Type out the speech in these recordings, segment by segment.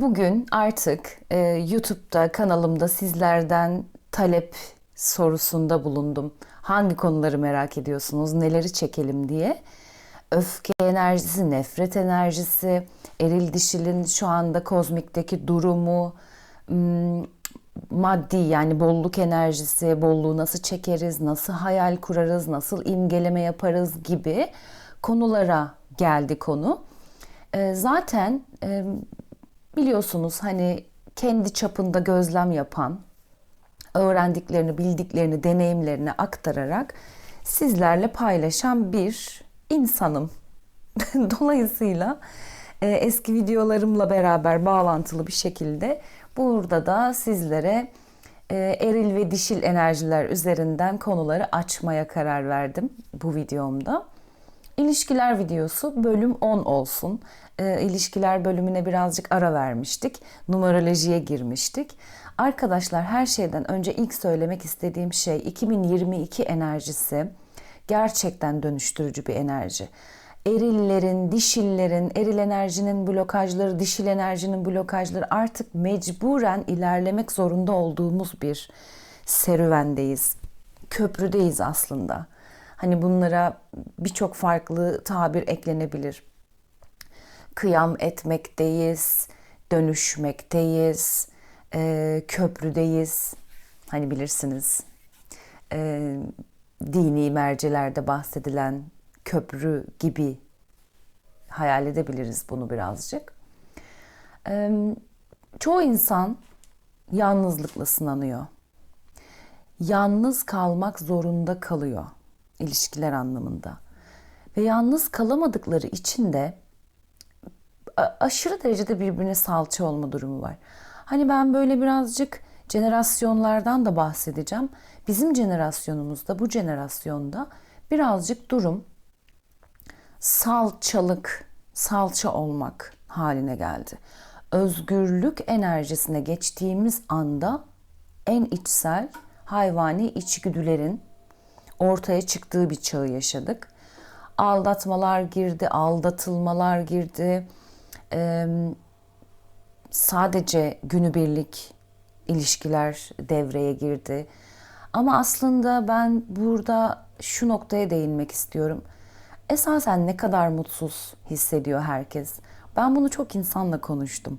Bugün artık e, YouTube'da kanalımda sizlerden talep sorusunda bulundum. Hangi konuları merak ediyorsunuz, neleri çekelim diye. Öfke enerjisi, nefret enerjisi, eril dişilin şu anda kozmikteki durumu, m, maddi yani bolluk enerjisi, bolluğu nasıl çekeriz, nasıl hayal kurarız, nasıl imgeleme yaparız gibi konulara geldi konu. E, zaten biliyorsunuz hani kendi çapında gözlem yapan, öğrendiklerini, bildiklerini, deneyimlerini aktararak sizlerle paylaşan bir insanım. Dolayısıyla e, eski videolarımla beraber bağlantılı bir şekilde burada da sizlere e, eril ve dişil enerjiler üzerinden konuları açmaya karar verdim bu videomda. İlişkiler videosu bölüm 10 olsun. E, ilişkiler bölümüne birazcık ara vermiştik. Numerolojiye girmiştik. Arkadaşlar her şeyden önce ilk söylemek istediğim şey 2022 enerjisi gerçekten dönüştürücü bir enerji. Erillerin, dişillerin, eril enerjinin blokajları, dişil enerjinin blokajları artık mecburen ilerlemek zorunda olduğumuz bir serüvendeyiz. Köprüdeyiz aslında. Hani bunlara birçok farklı tabir eklenebilir. Kıyam etmekteyiz, dönüşmekteyiz, e, köprüdeyiz. Hani bilirsiniz e, dini mercilerde bahsedilen köprü gibi hayal edebiliriz bunu birazcık. E, çoğu insan yalnızlıkla sınanıyor. Yalnız kalmak zorunda kalıyor ilişkiler anlamında. Ve yalnız kalamadıkları için de aşırı derecede birbirine salça olma durumu var. Hani ben böyle birazcık jenerasyonlardan da bahsedeceğim. Bizim jenerasyonumuzda, bu jenerasyonda birazcık durum salçalık, salça olmak haline geldi. Özgürlük enerjisine geçtiğimiz anda en içsel hayvani içgüdülerin ortaya çıktığı bir çağı yaşadık. Aldatmalar girdi, aldatılmalar girdi. Ee, sadece günübirlik ilişkiler devreye girdi. Ama aslında ben burada şu noktaya değinmek istiyorum. Esasen ne kadar mutsuz hissediyor herkes. Ben bunu çok insanla konuştum.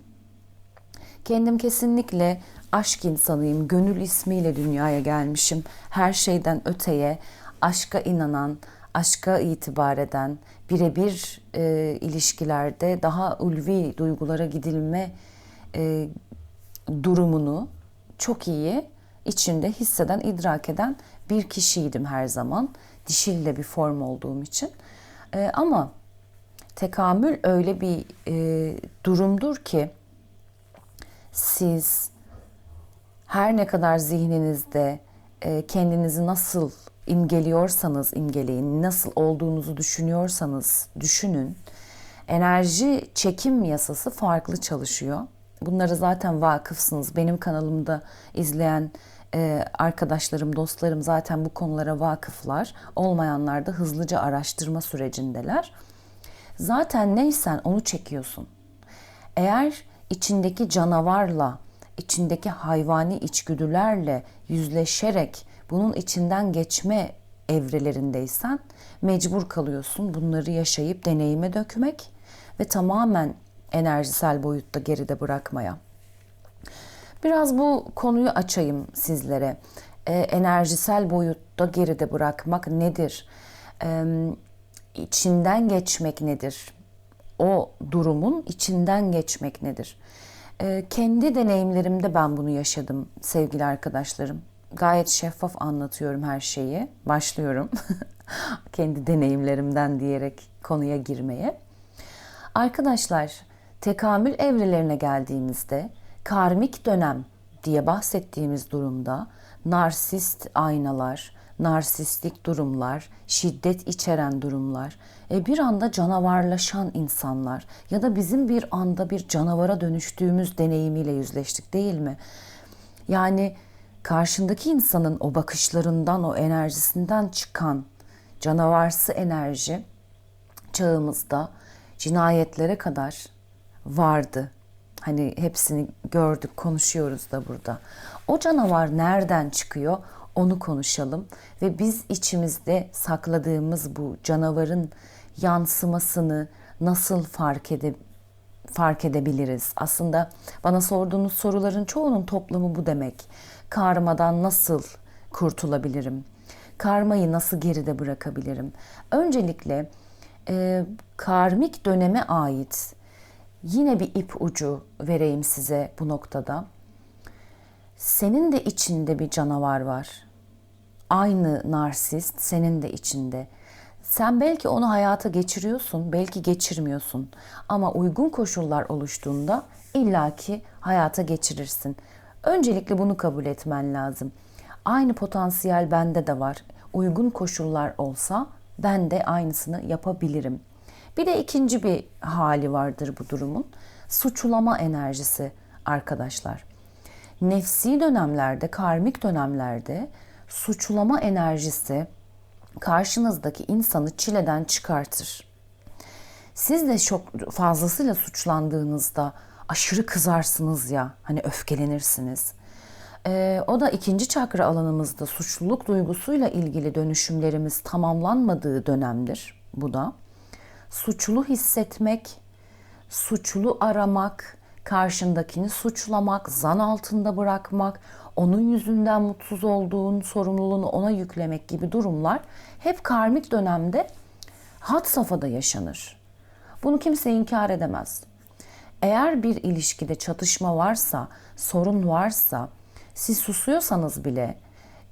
Kendim kesinlikle aşk insanıyım. Gönül ismiyle dünyaya gelmişim. Her şeyden öteye aşka inanan, aşka itibar eden, birebir e, ilişkilerde daha ulvi duygulara gidilme e, durumunu çok iyi içinde hisseden, idrak eden bir kişiydim her zaman. Dişille bir form olduğum için. E, ama tekamül öyle bir e, durumdur ki siz her ne kadar zihninizde e, kendinizi nasıl imgeliyorsanız imgeleyin, nasıl olduğunuzu düşünüyorsanız düşünün. Enerji çekim yasası farklı çalışıyor. Bunları zaten vakıfsınız. Benim kanalımda izleyen e, arkadaşlarım, dostlarım zaten bu konulara vakıflar. Olmayanlar da hızlıca araştırma sürecindeler. Zaten neysen onu çekiyorsun. Eğer içindeki canavarla, içindeki hayvani içgüdülerle yüzleşerek bunun içinden geçme evrelerindeysen mecbur kalıyorsun bunları yaşayıp deneyime dökmek ve tamamen enerjisel boyutta geride bırakmaya. Biraz bu konuyu açayım sizlere. Ee, enerjisel boyutta geride bırakmak nedir? Ee, içinden geçmek nedir? O durumun içinden geçmek nedir? Ee, kendi deneyimlerimde ben bunu yaşadım sevgili arkadaşlarım. Gayet şeffaf anlatıyorum her şeyi. Başlıyorum. kendi deneyimlerimden diyerek konuya girmeye. Arkadaşlar, tekamül evrelerine geldiğimizde karmik dönem diye bahsettiğimiz durumda narsist aynalar, narsistik durumlar, şiddet içeren durumlar, e bir anda canavarlaşan insanlar ya da bizim bir anda bir canavara dönüştüğümüz deneyimiyle yüzleştik değil mi? Yani karşındaki insanın o bakışlarından, o enerjisinden çıkan canavarsı enerji çağımızda cinayetlere kadar vardı. Hani hepsini gördük, konuşuyoruz da burada. O canavar nereden çıkıyor? Onu konuşalım ve biz içimizde sakladığımız bu canavarın yansımasını nasıl fark edip fark edebiliriz? Aslında bana sorduğunuz soruların çoğunun toplamı bu demek. Karmadan nasıl kurtulabilirim? Karmayı nasıl geride bırakabilirim? Öncelikle e, karmik döneme ait yine bir ip ucu vereyim size bu noktada. Senin de içinde bir canavar var. Aynı narsist senin de içinde. Sen belki onu hayata geçiriyorsun, belki geçirmiyorsun. Ama uygun koşullar oluştuğunda illaki hayata geçirirsin. Öncelikle bunu kabul etmen lazım. Aynı potansiyel bende de var. Uygun koşullar olsa ben de aynısını yapabilirim. Bir de ikinci bir hali vardır bu durumun. Suçlama enerjisi arkadaşlar. Nefsi dönemlerde, karmik dönemlerde suçlama enerjisi karşınızdaki insanı çileden çıkartır. Siz de çok fazlasıyla suçlandığınızda aşırı kızarsınız ya, hani öfkelenirsiniz. Ee, o da ikinci çakra alanımızda suçluluk duygusuyla ilgili dönüşümlerimiz tamamlanmadığı dönemdir bu da. Suçlu hissetmek, suçlu aramak, karşındakini suçlamak, zan altında bırakmak, onun yüzünden mutsuz olduğun sorumluluğunu ona yüklemek gibi durumlar hep karmik dönemde hat safhada yaşanır. Bunu kimse inkar edemez. Eğer bir ilişkide çatışma varsa, sorun varsa, siz susuyorsanız bile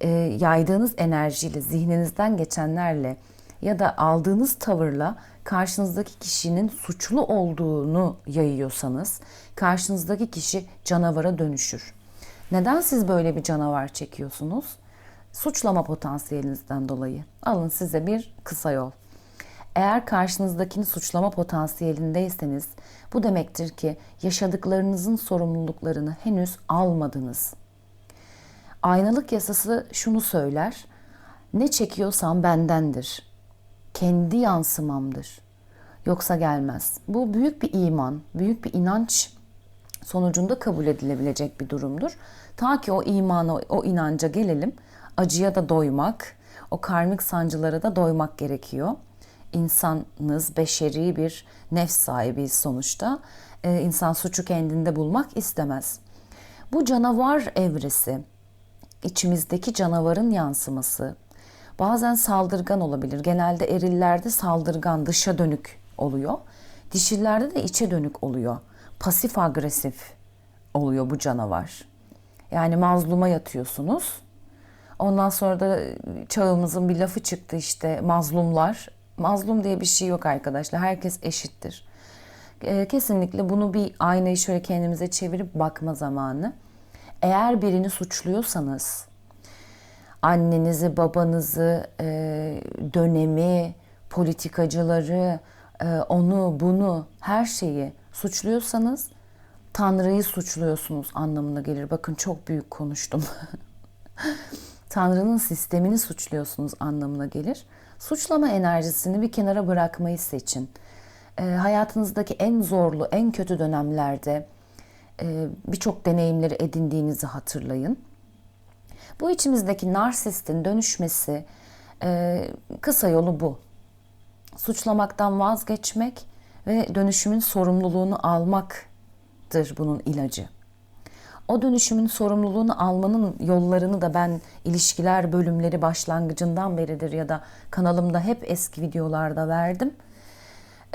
e, yaydığınız enerjiyle, zihninizden geçenlerle ya da aldığınız tavırla karşınızdaki kişinin suçlu olduğunu yayıyorsanız karşınızdaki kişi canavara dönüşür. Neden siz böyle bir canavar çekiyorsunuz? Suçlama potansiyelinizden dolayı. Alın size bir kısa yol. Eğer karşınızdakini suçlama potansiyelindeyseniz bu demektir ki yaşadıklarınızın sorumluluklarını henüz almadınız. Aynalık yasası şunu söyler. Ne çekiyorsam bendendir. Kendi yansımamdır. Yoksa gelmez. Bu büyük bir iman, büyük bir inanç sonucunda kabul edilebilecek bir durumdur. Ta ki o imana, o inanca gelelim, acıya da doymak, o karmik sancılara da doymak gerekiyor. İnsanız, beşeri bir nefs sahibi sonuçta. Ee, insan suçu kendinde bulmak istemez. Bu canavar evresi, içimizdeki canavarın yansıması, bazen saldırgan olabilir. Genelde erillerde saldırgan, dışa dönük oluyor. Dişillerde de içe dönük oluyor pasif agresif oluyor bu canavar. Yani mazluma yatıyorsunuz. Ondan sonra da çağımızın bir lafı çıktı işte mazlumlar. Mazlum diye bir şey yok arkadaşlar. Herkes eşittir. Kesinlikle bunu bir aynayı şöyle kendimize çevirip bakma zamanı. Eğer birini suçluyorsanız, annenizi, babanızı, dönemi, politikacıları, onu, bunu, her şeyi suçluyorsanız Tanrı'yı suçluyorsunuz anlamına gelir. Bakın çok büyük konuştum. Tanrı'nın sistemini suçluyorsunuz anlamına gelir. Suçlama enerjisini bir kenara bırakmayı seçin. E, hayatınızdaki en zorlu, en kötü dönemlerde e, birçok deneyimleri edindiğinizi hatırlayın. Bu içimizdeki narsistin dönüşmesi e, kısa yolu bu. Suçlamaktan vazgeçmek ve dönüşümün sorumluluğunu almaktır bunun ilacı. O dönüşümün sorumluluğunu almanın yollarını da ben ilişkiler bölümleri başlangıcından beridir ya da kanalımda hep eski videolarda verdim.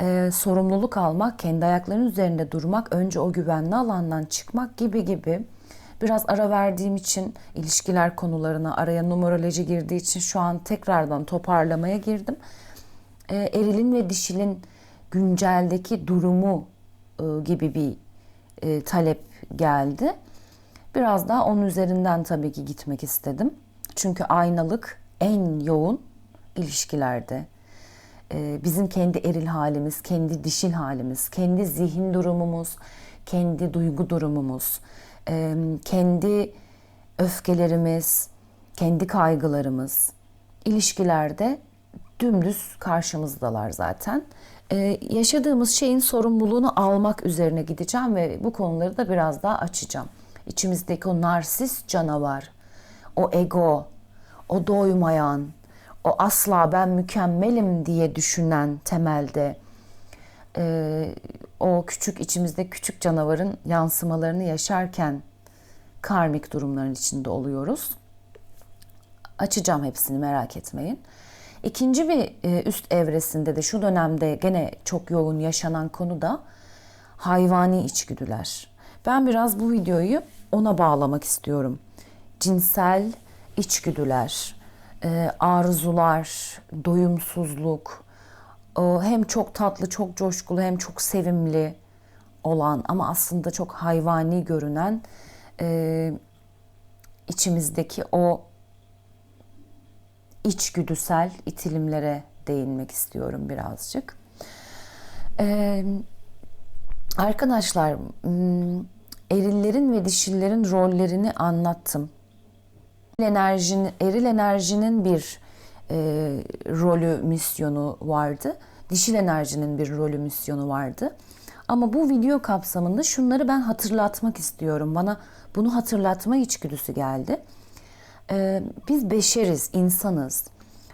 Ee, sorumluluk almak, kendi ayaklarının üzerinde durmak, önce o güvenli alandan çıkmak gibi gibi biraz ara verdiğim için ilişkiler konularına araya numeroloji girdiği için şu an tekrardan toparlamaya girdim. Ee, erilin ve dişilin günceldeki durumu e, gibi bir e, talep geldi. Biraz daha onun üzerinden tabii ki gitmek istedim. Çünkü aynalık en yoğun ilişkilerde. E, bizim kendi eril halimiz, kendi dişil halimiz, kendi zihin durumumuz, kendi duygu durumumuz, e, kendi öfkelerimiz, kendi kaygılarımız ilişkilerde dümdüz karşımızdalar zaten. Ee, yaşadığımız şeyin sorumluluğunu almak üzerine gideceğim ve bu konuları da biraz daha açacağım. İçimizdeki o narsist canavar, o ego, o doymayan, o asla ben mükemmelim diye düşünen temelde e, o küçük içimizde küçük canavarın yansımalarını yaşarken karmik durumların içinde oluyoruz. Açacağım hepsini merak etmeyin. İkinci bir e, üst evresinde de şu dönemde gene çok yoğun yaşanan konu da hayvani içgüdüler. Ben biraz bu videoyu ona bağlamak istiyorum. Cinsel içgüdüler, e, arzular, doyumsuzluk, o hem çok tatlı, çok coşkulu hem çok sevimli olan ama aslında çok hayvani görünen e, içimizdeki o içgüdüsel itilimlere değinmek istiyorum birazcık. Ee, arkadaşlar, erillerin ve dişillerin rollerini anlattım. Enerjinin, eril enerjinin bir e, rolü, misyonu vardı. Dişil enerjinin bir rolü, misyonu vardı. Ama bu video kapsamında şunları ben hatırlatmak istiyorum. Bana bunu hatırlatma içgüdüsü geldi. Ee, biz beşeriz, insanız.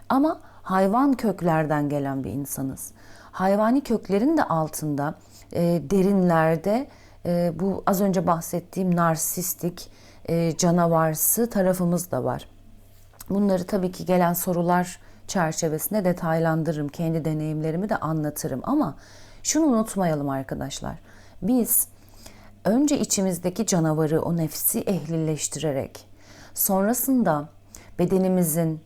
Ama hayvan köklerden gelen bir insanız. Hayvani köklerin de altında, e, derinlerde e, bu az önce bahsettiğim narsistik, e, canavarsı tarafımız da var. Bunları tabii ki gelen sorular çerçevesinde detaylandırırım. Kendi deneyimlerimi de anlatırım ama şunu unutmayalım arkadaşlar. Biz önce içimizdeki canavarı, o nefsi ehlileştirerek sonrasında bedenimizin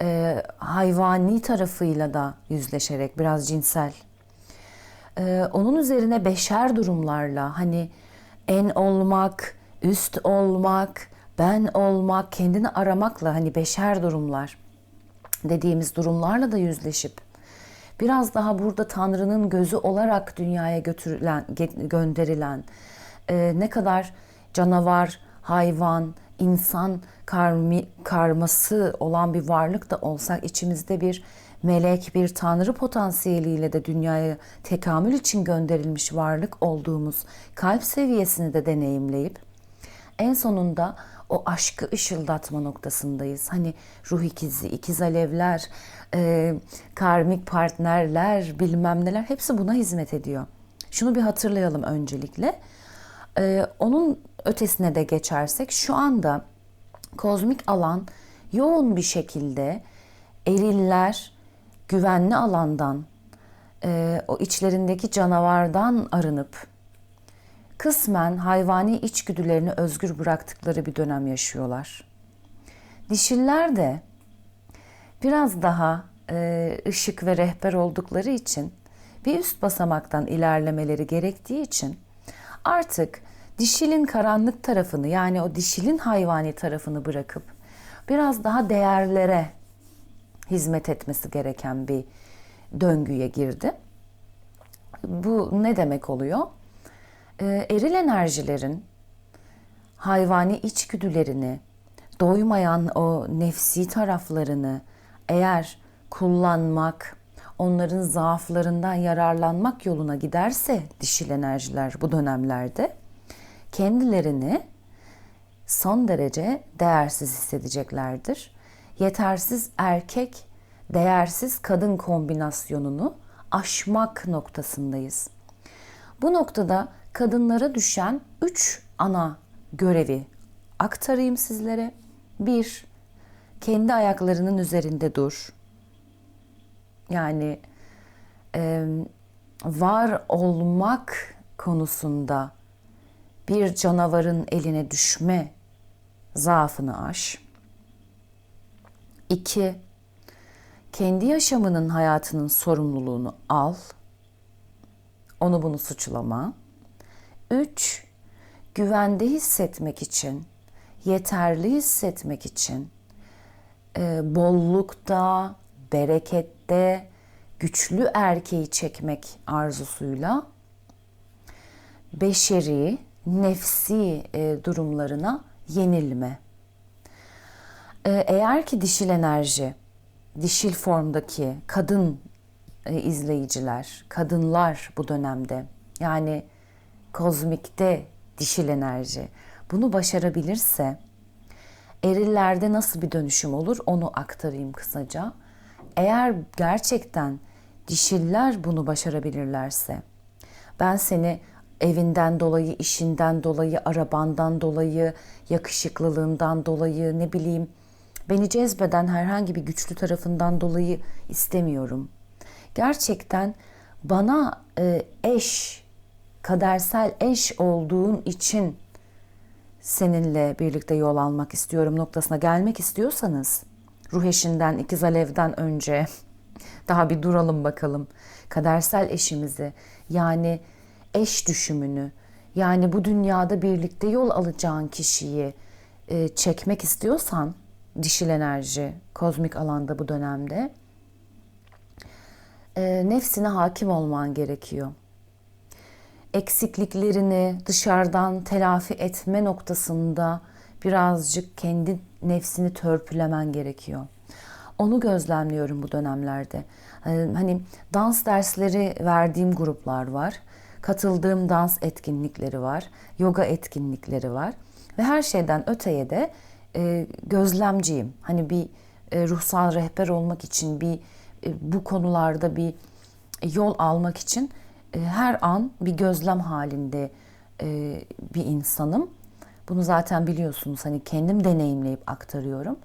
e, hayvani tarafıyla da yüzleşerek biraz cinsel. E, onun üzerine beşer durumlarla hani en olmak, üst olmak, ben olmak, kendini aramakla hani beşer durumlar dediğimiz durumlarla da yüzleşip biraz daha burada Tanrı'nın gözü olarak dünyaya götürülen, gönderilen e, ne kadar canavar, hayvan, insan karmi, karması olan bir varlık da olsak içimizde bir melek, bir tanrı potansiyeliyle de dünyaya tekamül için gönderilmiş varlık olduğumuz kalp seviyesini de deneyimleyip en sonunda o aşkı ışıldatma noktasındayız. Hani ruh ikizi, ikiz alevler, e, karmik partnerler, bilmem neler hepsi buna hizmet ediyor. Şunu bir hatırlayalım öncelikle. E, onun ötesine de geçersek şu anda kozmik alan yoğun bir şekilde eriller güvenli alandan, e, o içlerindeki canavardan arınıp kısmen hayvani içgüdülerini özgür bıraktıkları bir dönem yaşıyorlar. Dişiller de biraz daha e, ışık ve rehber oldukları için bir üst basamaktan ilerlemeleri gerektiği için artık dişilin karanlık tarafını yani o dişilin hayvani tarafını bırakıp biraz daha değerlere hizmet etmesi gereken bir döngüye girdi. Bu ne demek oluyor? Ee, eril enerjilerin hayvani içgüdülerini, doymayan o nefsi taraflarını eğer kullanmak, onların zaaflarından yararlanmak yoluna giderse dişil enerjiler bu dönemlerde kendilerini son derece değersiz hissedeceklerdir. Yetersiz erkek, değersiz kadın kombinasyonunu aşmak noktasındayız. Bu noktada kadınlara düşen üç ana görevi aktarayım sizlere. Bir, kendi ayaklarının üzerinde dur. Yani e, var olmak konusunda bir canavarın eline düşme zaafını aş. İki, kendi yaşamının hayatının sorumluluğunu al. Onu bunu suçlama. Üç, güvende hissetmek için, yeterli hissetmek için, e, bollukta, berekette, güçlü erkeği çekmek arzusuyla beşeri, nefsi e, durumlarına yenilme. E, eğer ki dişil enerji, dişil formdaki kadın e, izleyiciler, kadınlar bu dönemde. Yani kozmikte dişil enerji. Bunu başarabilirse erillerde nasıl bir dönüşüm olur onu aktarayım kısaca. Eğer gerçekten dişiller bunu başarabilirlerse ben seni evinden dolayı, işinden dolayı, arabandan dolayı, yakışıklılığından dolayı, ne bileyim beni cezbeden herhangi bir güçlü tarafından dolayı istemiyorum. Gerçekten bana e, eş, kadersel eş olduğun için seninle birlikte yol almak istiyorum noktasına gelmek istiyorsanız ruh eşinden, ikiz alevden önce daha bir duralım bakalım. Kadersel eşimizi yani eş düşümünü yani bu dünyada birlikte yol alacağın kişiyi e, çekmek istiyorsan dişil enerji kozmik alanda bu dönemde e, nefsine hakim olman gerekiyor. Eksikliklerini dışarıdan telafi etme noktasında birazcık kendi nefsini törpülemen gerekiyor. Onu gözlemliyorum bu dönemlerde. Hani dans dersleri verdiğim gruplar var. Katıldığım dans etkinlikleri var. Yoga etkinlikleri var. Ve her şeyden öteye de e, gözlemciyim. Hani bir e, ruhsal rehber olmak için bir e, bu konularda bir yol almak için e, her an bir gözlem halinde e, bir insanım. Bunu zaten biliyorsunuz hani kendim deneyimleyip aktarıyorum.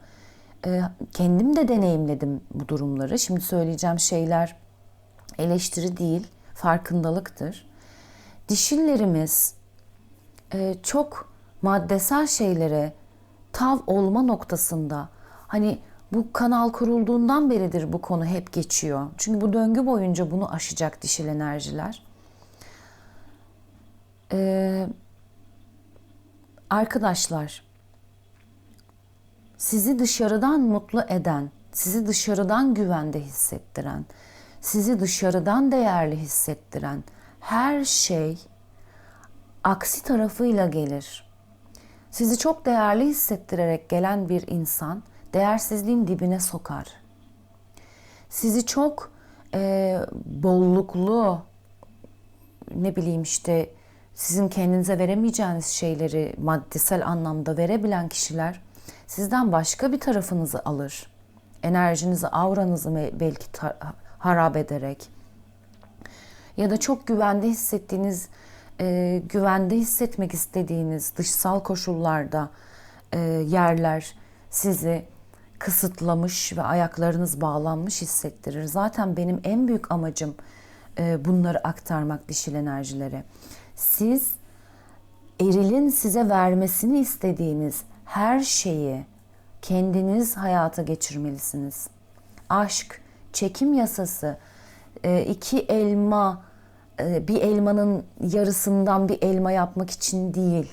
E, kendim de deneyimledim bu durumları. Şimdi söyleyeceğim şeyler eleştiri değil, farkındalıktır. Dişillerimiz e, çok maddesel şeylere tav olma noktasında hani bu kanal kurulduğundan beridir bu konu hep geçiyor. Çünkü bu döngü boyunca bunu aşacak dişil enerjiler. Ee, arkadaşlar, sizi dışarıdan mutlu eden, sizi dışarıdan güvende hissettiren, sizi dışarıdan değerli hissettiren her şey aksi tarafıyla gelir. Sizi çok değerli hissettirerek gelen bir insan değersizliğin dibine sokar. Sizi çok e, bolluklu, ne bileyim işte sizin kendinize veremeyeceğiniz şeyleri maddesel anlamda verebilen kişiler sizden başka bir tarafınızı alır. Enerjinizi, auranızı belki harap ederek ya da çok güvende hissettiğiniz, e, güvende hissetmek istediğiniz dışsal koşullarda e, yerler sizi kısıtlamış ve ayaklarınız bağlanmış hissettirir. Zaten benim en büyük amacım e, bunları aktarmak dişil enerjilere. Siz erilin size vermesini istediğiniz her şeyi kendiniz hayata geçirmelisiniz. Aşk, çekim yasası, e, iki elma, bir elmanın yarısından bir elma yapmak için değil.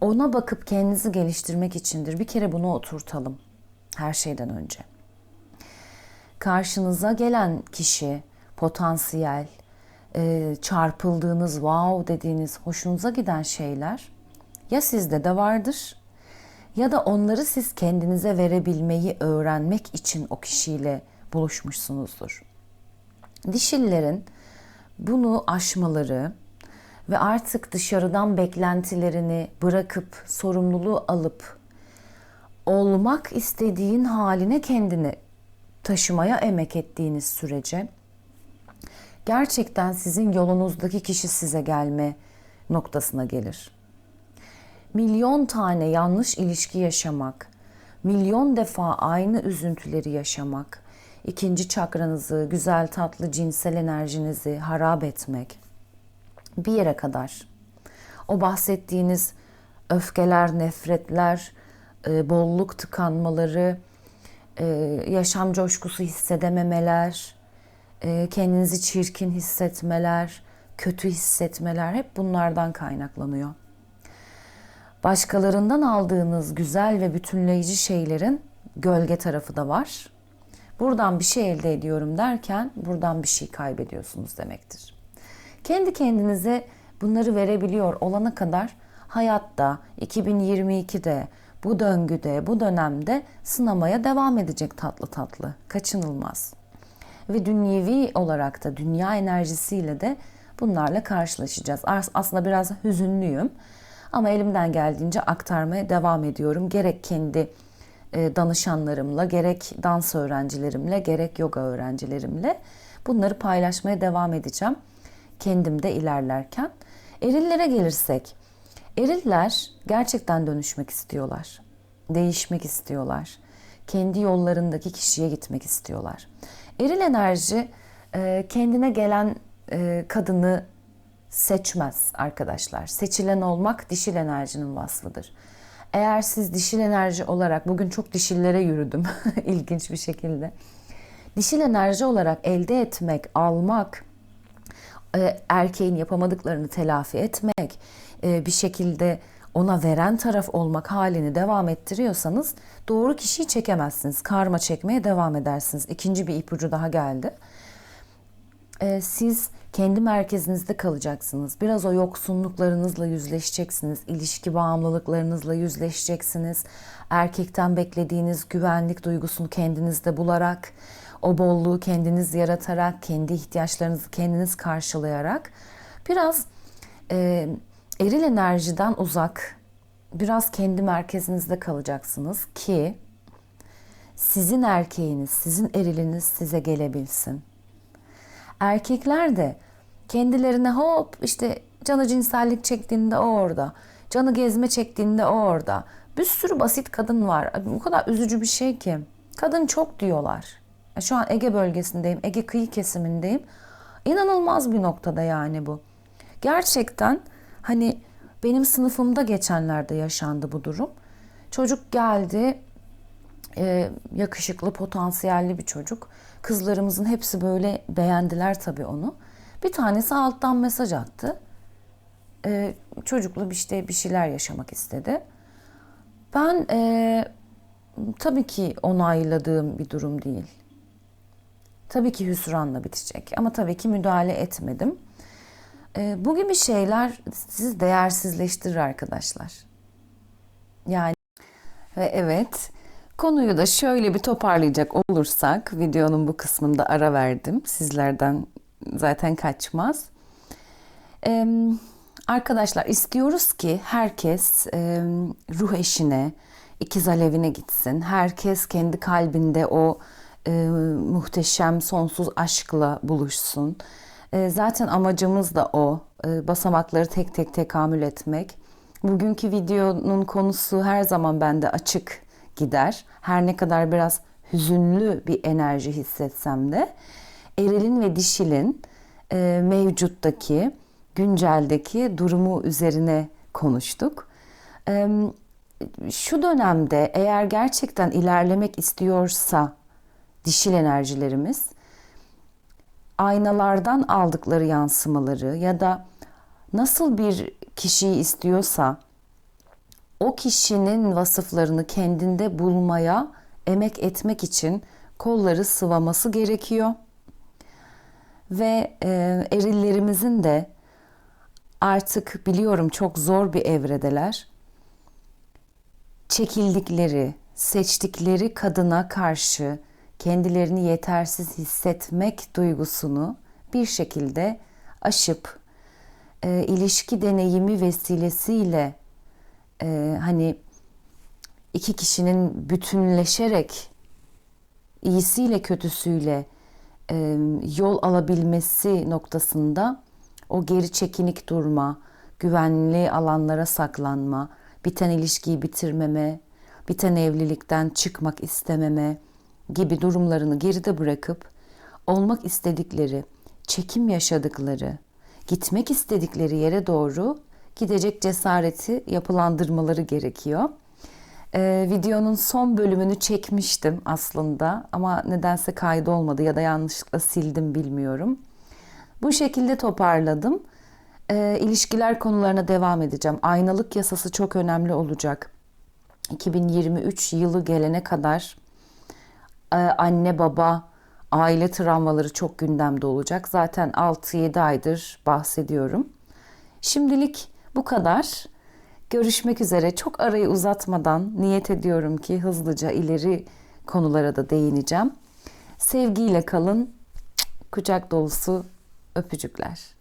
Ona bakıp kendinizi geliştirmek içindir. Bir kere bunu oturtalım her şeyden önce. Karşınıza gelen kişi potansiyel, e, çarpıldığınız, wow dediğiniz, hoşunuza giden şeyler ya sizde de vardır ya da onları siz kendinize verebilmeyi öğrenmek için o kişiyle buluşmuşsunuzdur. Dişillerin bunu aşmaları ve artık dışarıdan beklentilerini bırakıp sorumluluğu alıp olmak istediğin haline kendini taşımaya emek ettiğiniz sürece gerçekten sizin yolunuzdaki kişi size gelme noktasına gelir. Milyon tane yanlış ilişki yaşamak, milyon defa aynı üzüntüleri yaşamak, ikinci çakranızı, güzel tatlı cinsel enerjinizi harap etmek bir yere kadar. O bahsettiğiniz öfkeler, nefretler, e, bolluk tıkanmaları, e, yaşam coşkusu hissedememeler, e, kendinizi çirkin hissetmeler, kötü hissetmeler hep bunlardan kaynaklanıyor. Başkalarından aldığınız güzel ve bütünleyici şeylerin gölge tarafı da var. Buradan bir şey elde ediyorum derken buradan bir şey kaybediyorsunuz demektir. Kendi kendinize bunları verebiliyor olana kadar hayatta 2022'de bu döngüde, bu dönemde sınamaya devam edecek tatlı tatlı. Kaçınılmaz. ve dünyevi olarak da dünya enerjisiyle de bunlarla karşılaşacağız. As- Aslında biraz hüzünlüyüm ama elimden geldiğince aktarmaya devam ediyorum. Gerek kendi danışanlarımla, gerek dans öğrencilerimle, gerek yoga öğrencilerimle bunları paylaşmaya devam edeceğim. Kendim de ilerlerken. Erillere gelirsek, eriller gerçekten dönüşmek istiyorlar. Değişmek istiyorlar. Kendi yollarındaki kişiye gitmek istiyorlar. Eril enerji e, kendine gelen e, kadını seçmez arkadaşlar. Seçilen olmak dişil enerjinin vasfıdır. Eğer siz dişil enerji olarak bugün çok dişillere yürüdüm ilginç bir şekilde. Dişil enerji olarak elde etmek, almak, e, erkeğin yapamadıklarını telafi etmek, e, bir şekilde ona veren taraf olmak halini devam ettiriyorsanız doğru kişiyi çekemezsiniz. Karma çekmeye devam edersiniz. İkinci bir ipucu daha geldi. E, siz kendi merkezinizde kalacaksınız. Biraz o yoksunluklarınızla yüzleşeceksiniz. İlişki bağımlılıklarınızla yüzleşeceksiniz. Erkekten beklediğiniz güvenlik duygusunu kendinizde bularak, o bolluğu kendiniz yaratarak, kendi ihtiyaçlarınızı kendiniz karşılayarak biraz e, eril enerjiden uzak, biraz kendi merkezinizde kalacaksınız ki sizin erkeğiniz, sizin eriliniz size gelebilsin. Erkekler de kendilerine hop işte canı cinsellik çektiğinde o orada. Canı gezme çektiğinde o orada. Bir sürü basit kadın var. Bu kadar üzücü bir şey ki. Kadın çok diyorlar. Şu an Ege bölgesindeyim. Ege kıyı kesimindeyim. İnanılmaz bir noktada yani bu. Gerçekten hani benim sınıfımda geçenlerde yaşandı bu durum. Çocuk geldi e, yakışıklı, potansiyelli bir çocuk. Kızlarımızın hepsi böyle beğendiler tabii onu. Bir tanesi alttan mesaj attı. E, çocuklu bir işte bir şeyler yaşamak istedi. Ben e, tabii ki onayladığım bir durum değil. Tabii ki hüsranla bitecek ama tabii ki müdahale etmedim. E, bu gibi şeyler sizi değersizleştirir arkadaşlar. Yani ve evet Konuyu da şöyle bir toparlayacak olursak, videonun bu kısmında ara verdim. Sizlerden zaten kaçmaz. Ee, arkadaşlar istiyoruz ki herkes e, ruh eşine, ikiz alevine gitsin. Herkes kendi kalbinde o e, muhteşem sonsuz aşkla buluşsun. E, zaten amacımız da o. E, basamakları tek tek tekamül etmek. Bugünkü videonun konusu her zaman bende açık gider. Her ne kadar biraz hüzünlü bir enerji hissetsem de erilin ve dişilin e, mevcuttaki, günceldeki durumu üzerine konuştuk. E, şu dönemde eğer gerçekten ilerlemek istiyorsa dişil enerjilerimiz aynalardan aldıkları yansımaları ya da nasıl bir kişiyi istiyorsa o kişinin vasıflarını kendinde bulmaya emek etmek için kolları sıvaması gerekiyor. Ve e, erillerimizin de artık biliyorum çok zor bir evredeler. Çekildikleri, seçtikleri kadına karşı kendilerini yetersiz hissetmek duygusunu bir şekilde aşıp e, ilişki deneyimi vesilesiyle e, hani iki kişinin bütünleşerek iyisiyle kötüsüyle e, yol alabilmesi noktasında o geri çekinik durma, güvenli alanlara saklanma, biten ilişkiyi bitirmeme, biten evlilikten çıkmak istememe gibi durumlarını geride bırakıp olmak istedikleri, çekim yaşadıkları, gitmek istedikleri yere doğru gidecek cesareti yapılandırmaları gerekiyor. Ee, videonun son bölümünü çekmiştim aslında ama nedense kaydı olmadı ya da yanlışlıkla sildim bilmiyorum. Bu şekilde toparladım. Ee, ilişkiler konularına devam edeceğim. Aynalık yasası çok önemli olacak. 2023 yılı gelene kadar e, anne baba aile travmaları çok gündemde olacak. Zaten 6-7 aydır bahsediyorum. Şimdilik bu kadar. Görüşmek üzere. Çok arayı uzatmadan niyet ediyorum ki hızlıca ileri konulara da değineceğim. Sevgiyle kalın, Kucak dolusu öpücükler.